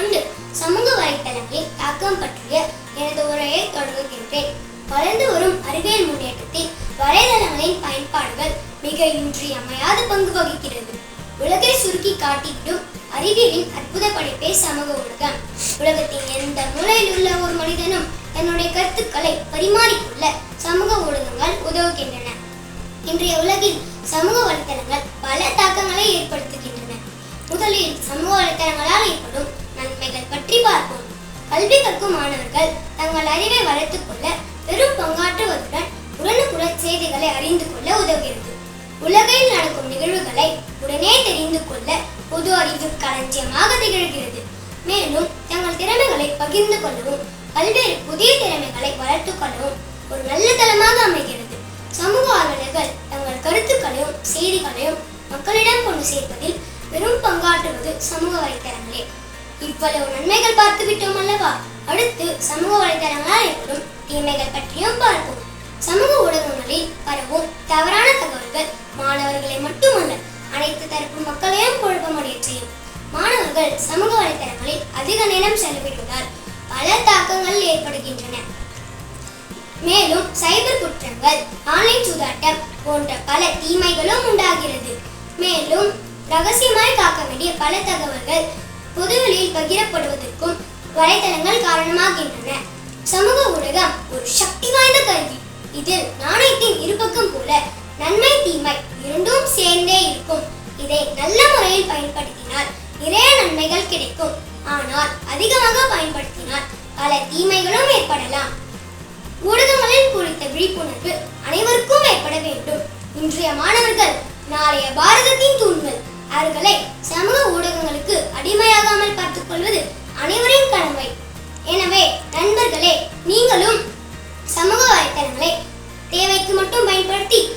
கொண்டு சமூக வலைத்தளங்களில் தாக்கம் பற்றிய எனது உரையை தொடங்குகின்றேன். வளர்ந்து வரும் அறிவியல் முன்னேற்றத்தில் வலைதளங்களின் பயன்பாடுகள் மிக இன்றியமையாத பங்கு வகிக்கிறது. உலகை சுருக்கி காட்டிவிடும் அறிவியலின் அற்புத படைப்பே சமூக ஊடகம். உலகத்தின் எந்த மூலையில் உள்ள ஒரு மனிதனும் தன்னுடைய கருத்துக்களை பரிமாறிக்கொள்ள சமூக ஊடகங்கள் உதவுகின்றன. இன்றைய உலகில் சமூக வலைத்தளங்கள் பல தாக்கங்களை ஏற்படுத்துகின்றன. முதலில் சமூக வலைத்தளங்களால் ஏற்படும் கல்வி மாணவர்கள் தங்கள் அறிவை வளர்த்துக் கொள்ள பெரும் பங்காற்றுவதுடன் உடனுக்குடன் செய்திகளை அறிந்து கொள்ள உதவுகிறது. உலகில் நடக்கும் நிகழ்வுகளை உடனே தெரிந்து கொள்ள பொது அறிவு களஞ்சியமாக திகழ்கிறது. மேலும் தங்கள் திறமைகளை பகிர்ந்து கொள்ளவும் பல்வேறு புதிய திறமைகளை வளர்த்துக் கொள்ளவும் ஒரு நல்ல தளமாக அமைகிறது. சமூக ஆர்வலர்கள் தங்கள் கருத்துக்களையும் செய்திகளையும் மக்களிடம் கொண்டு சேர்ப்பதில் பெரும் பங்காற்றுவது சமூக வலைத்தளங்களே. இவ்வளவு நன்மைகள் பார்த்து விட்டோம் அல்லவா? அடுத்து சமூக வலைதளங்களால் ஏற்படும் தீமைகள் பற்றியும் பார்ப்போம். சமூக ஊடகங்களில் பரவும் தவறான தகவல்கள் மாணவர்களை மட்டுமல்ல அனைத்து தரப்பு மக்களையும் குழப்பமடைய செய்யும் மாணவர்கள் சமூக வலைதளங்களில் அதிக நேரம் செலவிடுவதால் பல தாக்கங்கள் ஏற்படுகின்றன. மேலும் சைபர் குற்றங்கள் ஆன்லைன் சூதாட்டம் போன்ற பல தீமைகளும் உண்டாகிறது. மேலும் ரகசியமாய் காக்க வேண்டிய பல தகவல்கள் பொதுவெளியில் பகிரப்படுவதற்கும் வலைதளங்கள் காரணமாகின்றன. சமூக ஊடகம் ஒரு சக்தி வாய்ந்த கருவி. இதில் நாணயத்தின் இருபக்கம் போல நன்மை தீமை இரண்டும் சேர்ந்தே இருக்கும். இதை நல்ல முறையில் பயன்படுத்தினால் நிறைய நன்மைகள் கிடைக்கும். ஆனால் அதிகமாக பயன்படுத்தினால் பல தீமைகளும் ஏற்படலாம். ஊடகங்களில் குறித்த விழிப்புணர்வு அனைவருக்கும் ஏற்பட வேண்டும். இன்றைய மாணவர்கள் நாளைய பாரதத்தின் தூண்கள். அவர்களை சமூக ஊடக નથી પડતી